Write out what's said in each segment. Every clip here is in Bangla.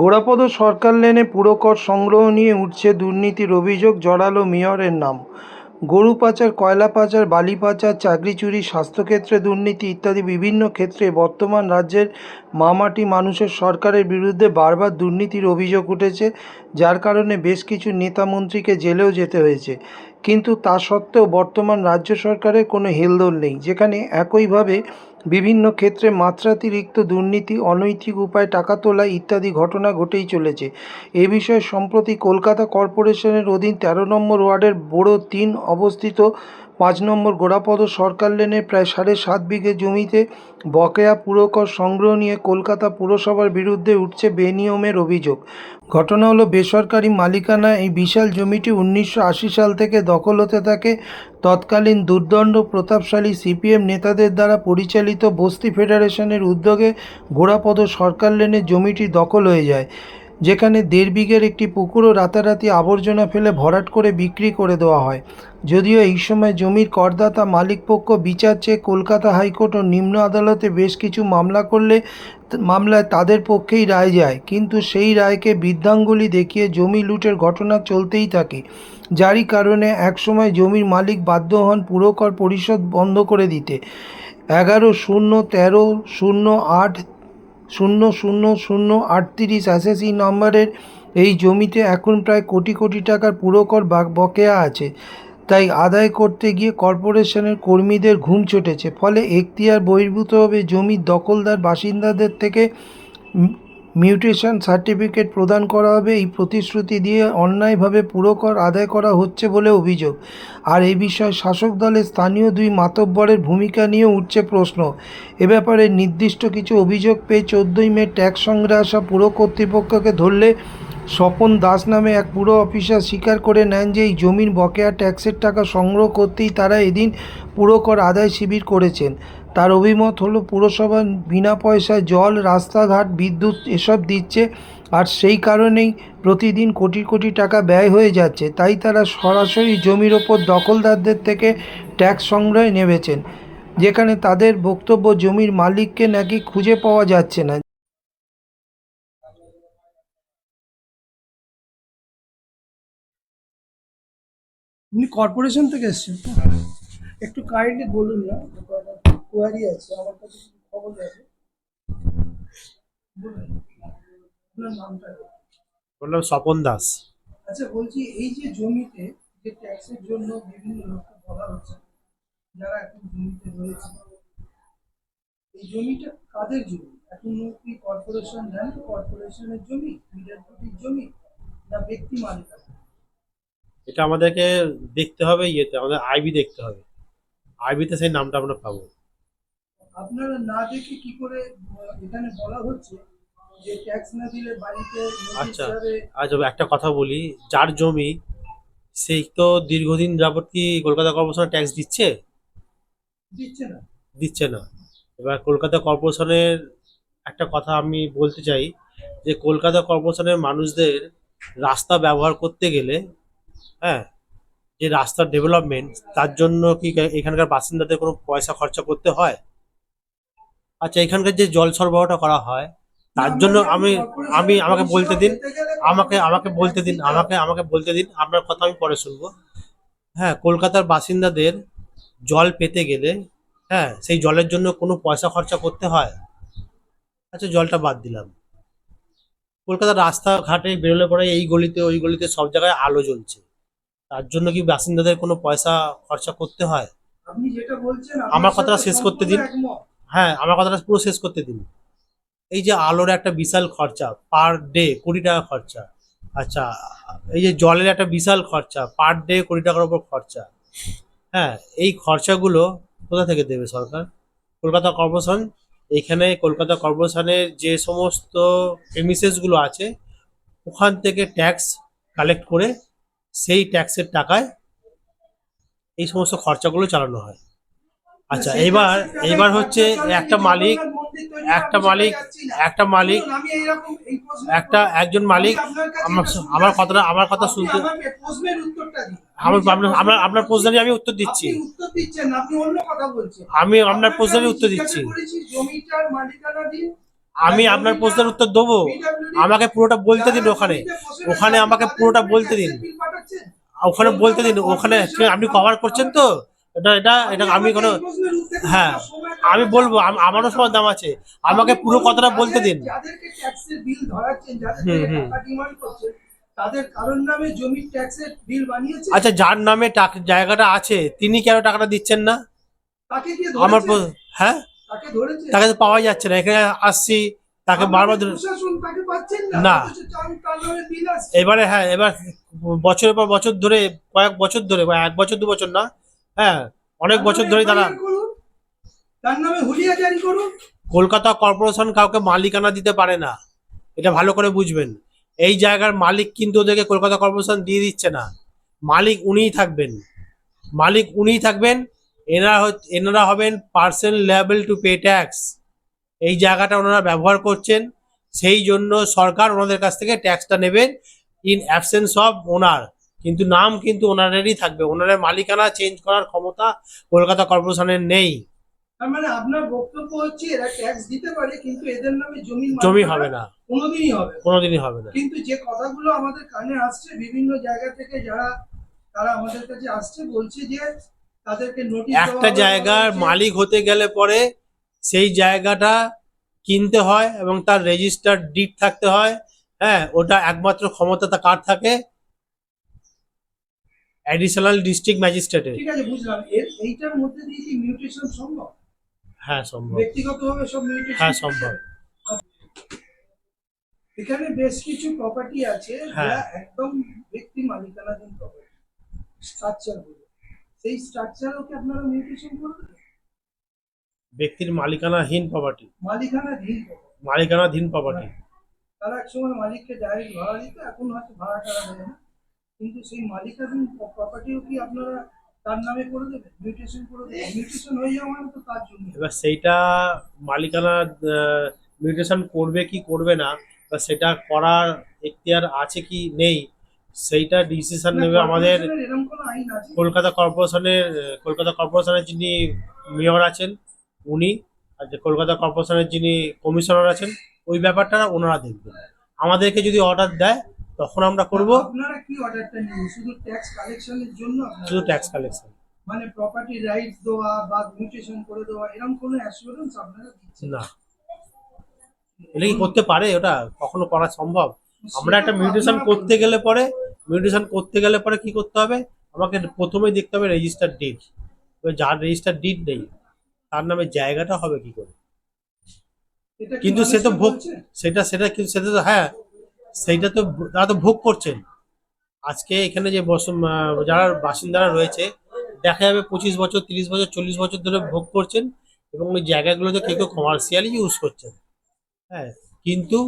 গোড়াপদ সরকার লেনে পুরকর সংগ্রহ নিয়ে উঠছে দুর্নীতির অভিযোগ, জড়ালো মেয়রের নাম। গরু পাচার, কয়লা পাচার, বালি পাচার, চাকরি চুরি, স্বাস্থ্যক্ষেত্রে দুর্নীতি ইত্যাদি বিভিন্ন ক্ষেত্রে বর্তমান রাজ্যের মামাটি মানুষের সরকারের বিরুদ্ধে বারবার দুর্নীতির অভিযোগ উঠেছে, যার কারণে বেশ কিছু নেতা মন্ত্রীকে জেলেও যেতে হয়েছে। কিন্তু তা সত্ত্বেও বর্তমান রাজ্য সরকারের কোনো হেলদোল নেই, যেখানে একইভাবে বিভিন্ন ক্ষেত্রে মাত্রাতিরিক্ত দুর্নীতি, অনৈতিক উপায়ে, টাকা তোলা ইত্যাদি ঘটনা ঘটেই চলেছে। এ বিষয়ে সম্প্রতি কলকাতা কর্পোরেশনের অধীন তেরো নম্বর ওয়ার্ডের বোড়ো তিন অবস্থিত পাঁচ নম্বর গোড়াপদ সরকার লেনের প্রায় সাড়ে সাত বিঘে জমিতে বকেয়া পুরকর সংগ্রহ নিয়ে কলকাতা পুরসভার বিরুদ্ধে উঠছে বেনিয়মের অভিযোগ। ঘটনা হলো, বেসরকারি মালিকানা এই বিশাল জমিটি উনিশশো আশি সাল থেকে দখল হতে থাকে। তৎকালীন দুর্দণ্ড প্রতাপশালী সিপিএম নেতাদের দ্বারা পরিচালিত বস্তি ফেডারেশনের উদ্যোগে গোড়াপদ সরকার লেনে জমিটি দখল হয়ে যায়। যেখানে দেড় বিঘের একটি পুকুরও রাতারাতি আবর্জনা ফেলে ভরাট করে বিক্রি করে দেওয়া হয়। যদিও এই সময় জমির করদাতা মালিকপক্ষ বিচার চেয়ে কলকাতা হাইকোর্ট ও নিম্ন আদালতে বেশ কিছু মামলা করলে মামলায় তাদের পক্ষেই রায় যায়। কিন্তু সেই রায়কে বৃদ্ধাঙ্গুলি দেখিয়ে জমি লুটের ঘটনা চলতেই থাকে। যারই কারণে একসময় জমির মালিক বাধ্য হন পুরকর পরিশোধ বন্ধ করে দিতে। এগারো শূন্য তেরো শূন্য আট শূন্য শূন্য শূন্য আটত্রিশ অ্যাসেসি নম্বরের এই জমিতে এখন প্রায় কোটি কোটি টাকার পুরকর বাক- বকেয়া আছে। তাই আদায় করতে গিয়ে কর্পোরেশনের কর্মীদের ঘুম চটেছে ফলে এখতিয়ার বহির্ভূতভাবে জমির দখলদার বাসিন্দাদের থেকে মিউটেশন সার্টিফিকেট প্রদান করা হবে। এই প্রতিশ্রুতি দিয়ে অন্যায়ভাবে পুরকর আদায় করা হচ্ছে বলে অভিযোগ। আর এই বিষয়ে শাসক দলের স্থানীয় দুই মাতব্বরের ভূমিকা নিয়ে উঠছে প্রশ্ন। এ ব্যাপারে নির্দিষ্ট কিছু অভিযোগ পেয়ে চোদ্দোই মে ট্যাক্স সংগ্রহে আসা পুর কর্তৃপক্ষকে ধরলে স্বপন দাস নামে এক পুরো অফিসার স্বীকার করে নেন যে, এই জমির বকেয়া ট্যাক্সের টাকা সংগ্রহ করতেই তারা এদিন পুরকর আদায় শিবির করেছেন। তার অভিমত হলো পুরসভা বিনা পয়সায় জল, রাস্তাঘাট, বিদ্যুৎ এসব দিচ্ছে আর সেই কারণেই প্রতিদিন কোটি কোটি টাকা ব্যয় হয়ে যাচ্ছে। তাই তারা সরাসরি জমির ওপর দখলদারদের থেকে ট্যাক্স সংগ্রহে নেমেছেন, যেখানে তাদের বক্তব্য জমির মালিককে নাকি খুঁজে পাওয়া যাচ্ছে না। উনি কর্পোরেশন থেকে এসেছেন? একটু কাইন্ডলি বলুন না। কোয়ারি আছে আমার কাছে কিছু খবর আছে? বললাম স্বপন দাস। আচ্ছা বলছি এই যে জমিতে যে ট্যাক্সের জন্য বিভিন্ন লোককে বলা হচ্ছে যারা এখন জমিতে রয়েছে এই জমিটা কাদের জমি? এখন কি কর্পোরেশন জানে কর্পোরেশনের জমি মিডারপুটির জমি না ব্যক্তি মালিকানা? এটা আমাদেরকে দেখতে হবে ইয়েতে আমাদের আইবি দেখতে হবে। আইবিতে সেই নামটা আমরা পাবো। আপনারা না দেখে কি করে এখানে বলা হচ্ছে যে ট্যাক্স না দিলে বাড়িতে আচ্ছা আচ্ছা একটা কথা বলি যার জমি সেই তো দীর্ঘদিন যাবত কি কলকাতা কর্পোরেশন ট্যাক্স দিচ্ছে? দিচ্ছে না। দিচ্ছে না। এবার কলকাতা কর্পোরেশনের একটা কথা আমি বলতে চাই যে কলকাতা কর্পোরেশনের মানুষদের রাস্তা ব্যবহার করতে গেলে হ্যাঁ যে রাস্তার ডেভেলপমেন্ট তার জন্য কি এখানকার বাসিন্দাদের কোনো পয়সা খরচা করতে হয়? আচ্ছা এখানকার যে জল সরবরাহটা করা হয় তার জন্য আমি আমি আমাকে বলতে দিন আমাকে আমাকে বলতে দিন আমাকে আমাকে বলতে দিন আপনার কথা আমি পরে শুনব। হ্যাঁ কলকাতার বাসিন্দাদের জল পেতে গেলে হ্যাঁ সেই জলের জন্য কোনো পয়সা খরচা করতে হয়? আচ্ছা জলটা বাদ দিলাম। কলকাতার রাস্তাঘাটে বেরোলে পরে এই গলিতে ওই গলিতে সব জায়গায় আলো জ্বলছে। তার জন্য কি বাসিন্দাদের কোনো পয়সা খরচা করতে হয়? আমার কথাটা শেষ করতে দিন। হ্যাঁ আমার কথাটা পুরো শেষ করতে দিন। এই যে আলোর একটা বিশাল খরচা পার ডে কোটি টাকা খরচা। আচ্ছা এই যে জলের একটা বিশাল খরচা পার ডে কোটি টাকার উপর খরচা। হ্যাঁ এই খরচাগুলো কোথা থেকে দেবে সরকার? কলকাতা কর্পোরেশন? এখানে কলকাতা কর্পোরেশনের যে সমস্ত প্রেমিসেসগুলো আছে, ওখান থেকে ট্যাক্স কালেক্ট করে সেই ট্যাক্সের টাকায় এই সমস্ত খরচাগুলো চালানো হয়। আচ্ছা এবার এবার হচ্ছে একটা মালিক একটা মালিক একটা মালিক একটা একজন মালিক আপনার আমার আমার কথাটা আমার কথা শুনতে। আমার আপনার আপনার আমি উত্তর দিচ্ছি। আমি আপনার প্রশ্নের উত্তর দিচ্ছি। আমি আপনার প্রশ্নের উত্তর দেবো। আমাকে পুরোটা বলতে দিন ওখানে। ওখানে আমাকে পুরোটা বলতে দিন। ওখানে বলতে দিন ওখানে আপনি কভার করছেন তো? এটা এটা এটা আমি কোনো হ্যাঁ আমি বলব আমারও সবার দাম আছে। আমাকে পুরো কথাটা বলতে দিন। আচ্ছা যার নামে জায়গাটা আছে তিনি কেন টাকাটা দিচ্ছেন না? আমার হ্যাঁ? তাকে তো পাওয়া যাচ্ছে না এখানে আসছি তাকে বারবার না এবারে হ্যাঁ এবার বছরের পর বছর ধরে কয়েক বছর ধরে এক বছর দু বছর না হ্যাঁ অনেক বছর ধরে তারা তার নামে হুলিয়া জারি করুন। কলকাতা কর্পোরেশন কাউকে মালিকানা দিতে পারে না। এটা ভালো করে বুঝবেন। এই জায়গার মালিক কিন্তু ওদেরকে কলকাতা কর্পোরেশন দিয়ে দিচ্ছে না। মালিক উনিই থাকবেন। মালিক উনিই থাকবেন। এনারা এনারা হবেন parcel level to pay tax. এই জায়গাটা ওনারা ব্যবহার করছেন। সেই জন্য সরকার ওনাদের কাছ থেকে ট্যাক্সটা নেবেন ইন অ্যাবসেন্স অফ ওনার। কিন্তু নাম কিন্তু ওনারেরই থাকবে। ওনারের মালিকানা চেঞ্জ করার ক্ষমতা কলকাতা কর্পোরেশনের নেই। মানে আপনার বক্তব্য হচ্ছে এরা ট্যাক্স দিতে পারে কিন্তু এদের নামে জমি জমি হবে না। কোনোদিনই হবে না। কোনোদিনই হবে না। কিন্তু যে কথাগুলো আমাদের কানে আসছে বিভিন্ন জায়গা থেকে যারা তারা আমাদের কাছে আসছে বলছে যে তাদেরকে নোটিশ একটা জায়গার মালিক হতে গেলে পরে সেই জায়গাটা কিনতে হয় এবং তার রেজিস্টার্ড ডিড থাকতে হয়। হ্যাঁ ওটা একমাত্র ক্ষমতা কার থাকে? অ্যাডিশনাল ডিস্ট্রিক্ট ম্যাজিস্ট্রেটের ঠিক আছে বুঝলাম। এর এইটার মধ্যে দিয়ে কি মিউটেশন সম্ভব? হ্যাঁ সম্ভব। ব্যক্তিগতভাবে সব মিউটেশন হ্যাঁ সম্ভব। এখানে বেশ কিছু প্রপার্টি আছে যা হ্যাঁ। একদম ব্যক্তি মালিকানাধীন প্রপার্টি স্ট্রাকচার সেই স্ট্রাকচারও কি আপনারা মিউটেশন করে ব্যক্তির মালিকানাহীন প্রপার্টি মালিকানাধীন মালিকানাধীন প্রপার্টি তারা একসময় মালিককে ডাইরেক্ট ভাড়া দিত এখন হয়তো ভাড়া টাড়া দেয় না। কিন্তু সেই মালিকাধীন প্রপার্টিও কি আপনারা তার নামে করে দেবেন? মিউটেশন করে দেবেন? মিউটেশন হয়ে যাওয়া মানে তো তার জন্য। এবার সেইটা মালিকানা মিউটেশন করবে কি করবে না বা সেটা করার এখতিয়ার আছে কি নেই সেইটা ডিসিশন নেবে আমাদের কলকাতা কর্পোরেশনের কলকাতা কর্পোরেশনের যিনি মেয়র আছেন উনি আর যে কলকাতা কর্পোরেশনের যিনি কমিশনার আছেন ওই ব্যাপারটা ওনারা দেখবেন। আমাদেরকে যদি অর্ডার দেয় তখন আমরা করব। আপনারা কি অর্ডারটা নিন শুধু ট্যাক্স কালেকশনের জন্য শুধু ট্যাক্স কালেকশন মানে প্রপার্টি রাইটস দেওয়া বা মিউটেশন করে দেওয়া এরকম কোনো অ্যাসুরেন্স আপনারা দিচ্ছেন? না। এটা কি করতে পারে? ওটা কখনো করা সম্ভব? আমরা একটা মিউটেশন করতে গেলে পরে মিউটেশন করতে গেলে পরে কি করতে হবে? আমাকে প্রথমেই দেখতে হবে রেজিস্টার ডিড যার রেজিস্টার ডিড নেই তার নামে জায়গাটা হবে কি করে? কিন্তু সে তো ভোগ সেটা সেটা কিন্তু সেটা তো হ্যাঁ সেইটা তো তারা তো ভোগ করছেন। আজকে এখানে যে বস- যারা বাসিন্দারা রয়েছে, দেখা যাবে পঁচিশ বছর, তিরিশ বছর, চল্লিশ বছর ধরে ভোগ করছেন এবং ওই জায়গাগুলোতে কেউ কেউ কমার্শিয়ালি ইউজ করছেন। হ্যাঁ কিন্তু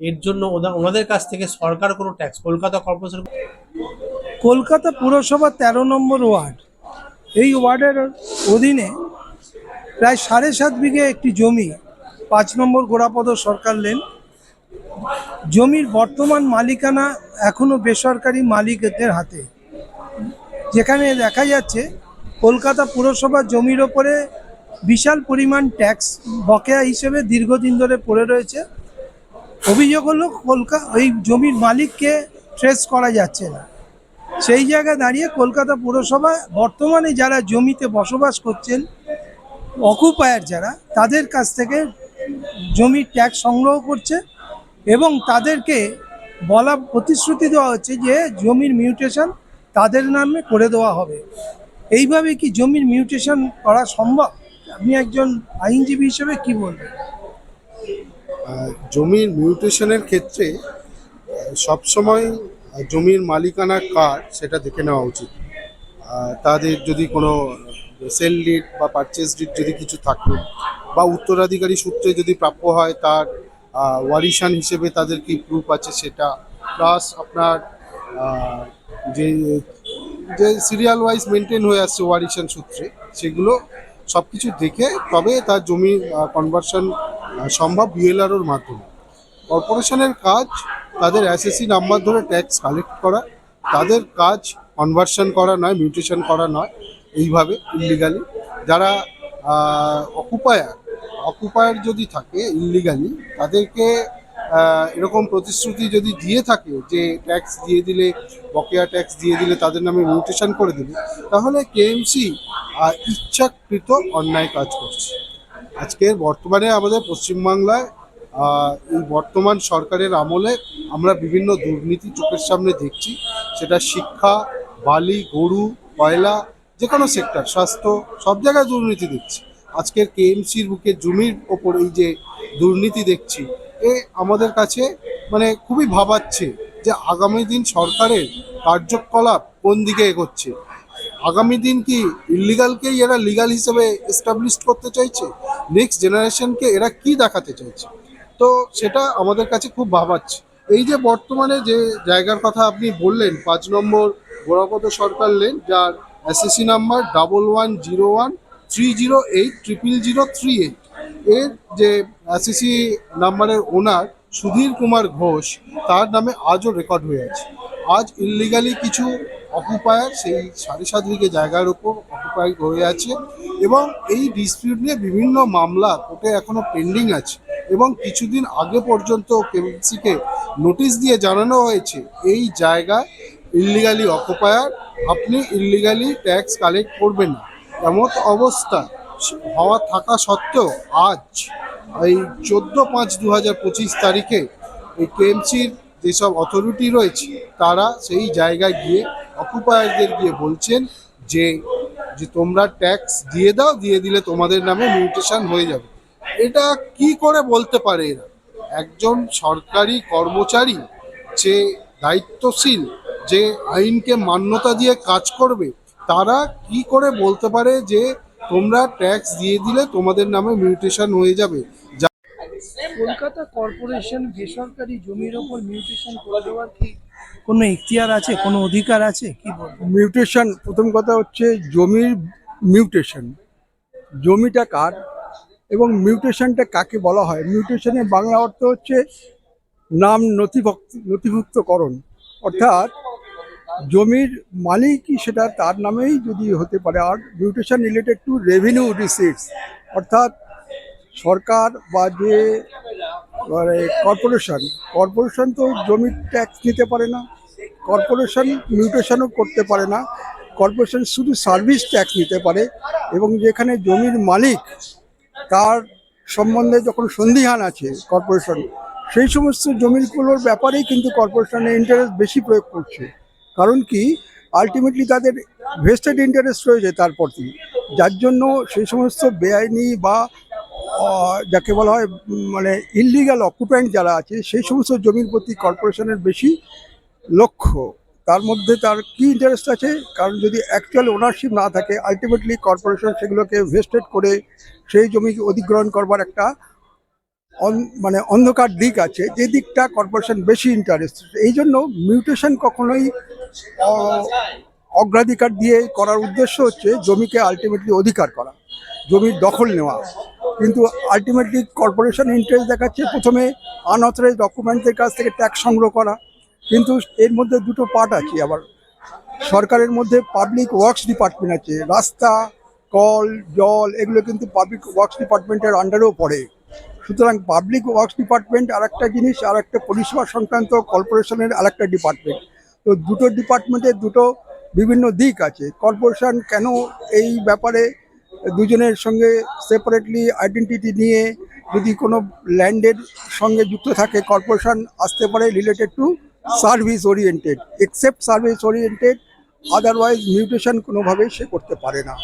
এর জন্য ওনাদের কাছ থেকে সরকার কোনো ট্যাক্স কলকাতা কর্পোরেশন কলকাতা পুরসভা তেরো নম্বর ওয়ার্ড। এই ওয়ার্ডের অধীনে প্রায় সাড়ে সাত বিঘে একটি জমি পাঁচ নম্বর গোড়াপদ সরকার লেন। জমির বর্তমান মালিকানা এখনও বেসরকারি মালিকদের হাতে। যেখানে দেখা যাচ্ছে, কলকাতা পুরসভা জমির ওপরে বিশাল পরিমাণ ট্যাক্স বকেয়া হিসেবে দীর্ঘদিন ধরে পড়ে রয়েছে। অভিযোগ হলো কলকাতা ওই জমির মালিককে ট্রেস করা যাচ্ছে না। সেই জায়গায় দাঁড়িয়ে কলকাতা পুরসভা বর্তমানে যারা জমিতে বসবাস করছেন অকুপায়ার যারা, তাদের কাছ থেকে জমির ট্যাক্স সংগ্রহ করছে। এবং তাদেরকে বলা প্রতিশ্রুতি দেওয়া হচ্ছে যে জমির মিউটেশন তাদের নামে করে দেওয়া হবে। এইভাবে কি জমির মিউটেশন করা সম্ভব? আপনি একজন আইনজীবী হিসেবে কি বলবেন? জমির মিউটেশনের ক্ষেত্রে সবসময় জমির মালিকানা কার সেটা দেখে নেওয়া উচিত। তাদের যদি কোনো সেল ডিড বা পারচেস ডিড যদি কিছু থাকে বা উত্তরাধিকারী সূত্রে যদি প্রাপ্য হয় তার ওয়ারিশান হিসেবে তাদের কি প্রুফ আছে সেটা? প্লাস আপনার যে যে সিরিয়াল ওয়াইজ মেনটেন হয়ে আসছে ওয়ারিশান সূত্রে, সেগুলো সব কিছু দেখে তবে তার জমি কনভার্সন সম্ভব বিএলআরওর মাধ্যমে। কর্পোরেশনের কাজ, তাদের এসএসসি নাম্বার ধরে ট্যাক্স কালেক্ট করা, তাদের কাজ কনভার্সন করা নয় মিউটেশন করা নয়, এইভাবে ইলিগালি যারা অকুপায়ার অকুপায়ার যদি থাকে ইলিগালি তাদেরকে এরকম প্রতিশ্রুতি যদি দিয়ে থাকে যে ট্যাক্স দিয়ে দিলে, বকেয়া ট্যাক্স দিয়ে দিলে তাদের নামে মিউটেশন করে দিলে, তাহলে কেএমসি ইচ্ছাকৃত অন্যায় কাজ করছে। আজকের বর্তমানে আমাদের পশ্চিমবাংলায় এই বর্তমান সরকারের আমলে আমরা বিভিন্ন দুর্নীতি চোখের সামনে দেখছি। সেটা শিক্ষা, বালি, গরু, কয়লা যে কোনো সেক্টর স্বাস্থ্য, সব জায়গায় দুর্নীতি দেখছি। আজকের কেএমসির বুকে জমির ওপর এই যে দুর্নীতি দেখছি, এ আমাদের কাছে মানে খুবই ভাবাচ্ছে যে আগামী দিন সরকারের কার্যকলাপ কোন দিকে এগোচ্ছে। আগামী দিন কি ইলিগালকেই এরা লিগাল হিসেবে এস্টাবলিশ করতে চাইছে? নেক্সট জেনারেশনকে এরা কি দেখাতে চাইছে? তো সেটা আমাদের কাছে খুব ভাবাচ্ছে। এই যে বর্তমানে যে জায়গার কথা আপনি বললেন, পাঁচ নম্বর গোড়াপদ সরকার লেন, যার SSC number double one zero one three zero eight triple zero three eight এর যে এসএসসি নাম্বারের ওনার সুধীর কুমার ঘোষ, তার নামে আজও রেকর্ড হয়ে আছে। আজ ইলিগালি কিছু অকুপায়ার সেই সাড়ে সাত বিঘে জায়গার উপর অকুপাই হয়ে আছে এবং এই ডিসপিউট নিয়ে বিভিন্ন মামলা কোর্টে এখনও পেন্ডিং আছে এবং কিছুদিন আগে পর্যন্ত কেবিসিকে নোটিশ দিয়ে জানানো হয়েছে, এই জায়গা ইলিগালি অকুপায়ার আপনি ইলিগালি ট্যাক্স কালেক্ট করবেন না। এমন অবস্থা হওয়া থাকা সত্ত্বেও আজ এই চোদ্দ পাঁচ দু হাজার পঁচিশ তারিখে এই কেএমসির যেসব অথরিটি রয়েছে, তারা সেই জায়গায় গিয়ে অকুপায়ারদের গিয়ে বলছেন যে যে তোমরা ট্যাক্স দিয়ে দাও, দিয়ে দিলে তোমাদের নামে মিউটেশন হয়ে যাবে। এটা কি করে বলতে পারে এরা? একজন সরকারি কর্মচারী যে দায়িত্বশীল, যে আইনকে মান্যতা দিয়ে কাজ করবে তারা কি করে বলতে পারে যে তোমরা ট্যাক্স দিয়ে দিলে তোমাদের নামে মিউটেশন হয়ে যাবে? কলকাতা কর্পোরেশন বেসরকারি জমির ওপর মিউটেশন করে দেওয়ার কি কোনো ইখতিয়ার আছে? কোনো অধিকার আছে? কি বলব? মিউটেশন প্রথম কথা হচ্ছে জমির মিউটেশন জমিটা কার এবং মিউটেশনটা কাকে বলা হয়? মিউটেশনের বাংলা অর্থ হচ্ছে নাম নথিভুক্ত নথিভুক্তকরণ। অর্থাৎ জমির মালিকই সেটা তার নামেই যদি হতে পারে, আর mutation related to revenue receipts অর্থাৎ সরকার বা যে মানে কর্পোরেশন কর্পোরেশন তো জমির ট্যাক্স নিতে পারে না কর্পোরেশন মিউটেশনও করতে পারে না কর্পোরেশন শুধু সার্ভিস ট্যাক্স নিতে পারে, এবং যেখানে জমির মালিক তার সম্বন্ধে যখন সন্দিহান আছে কর্পোরেশন সেই সমস্ত জমিগুলোর ব্যাপারেই কিন্তু কর্পোরেশনের ইন্টারেস্ট বেশি প্রয়োগ করছে। কারণ কি আলটিমেটলি তাদের ভেস্টেড ইন্টারেস্ট রয়েছে তার প্রতি। যার জন্য সেই সমস্ত বেআইনি বা যাকে বলা হয় মানে ইলিগাল অকুপেন্ট যারা আছে, সেই সমস্ত জমির প্রতি কর্পোরেশনের বেশি লক্ষ্য। তার মধ্যে তার কি ইন্টারেস্ট আছে? কারণ যদি অ্যাকচুয়াল ওনারশিপ না থাকে আলটিমেটলি কর্পোরেশন সেগুলোকে ভেস্টেড করে সেই জমিকে অধিগ্রহণ করবার একটা মানে অন্ধকার দিক আছে। যে দিকটা কর্পোরেশন বেশি ইন্টারেস্ট এই জন্য মিউটেশন কখনোই অগ্রাধিকার দিয়ে করার উদ্দেশ্য হচ্ছে জমিকে আলটিমেটলি অধিকার করা, জমির দখল নেওয়া। কিন্তু আলটিমেটলি কর্পোরেশন ইন্টারেস্ট দেখাচ্ছে প্রথমে আনঅথরাইজ ডকুমেন্টদের কাছ থেকে ট্যাক্স সংগ্রহ করা। কিন্তু এর মধ্যে দুটো পার্ট আছে আবার। সরকারের মধ্যে পাবলিক ওয়ার্কস ডিপার্টমেন্ট আছে, রাস্তা, কল, জল, এগুলো কিন্তু পাবলিক ওয়ার্কস ডিপার্টমেন্টের আন্ডারেও পড়ে। সুতরাং পাবলিক ওয়ার্কস ডিপার্টমেন্ট আর একটা জিনিস আর একটা পরিষেবা সংক্রান্ত কর্পোরেশনের আর একটা ডিপার্টমেন্ট তো দুটো ডিপার্টমেন্টের দুটো বিভিন্ন দিক আছে। কর্পোরেশন কেন এই ব্যাপারে দুজনের সঙ্গে সেপারেটলি আইডেন্টিটি নিয়ে যদি কোনো ল্যান্ডের সঙ্গে যুক্ত থাকে কর্পোরেশন আসতে পারে related to service oriented except service oriented otherwise mutation কোনোভাবেই সে করতে পারে না।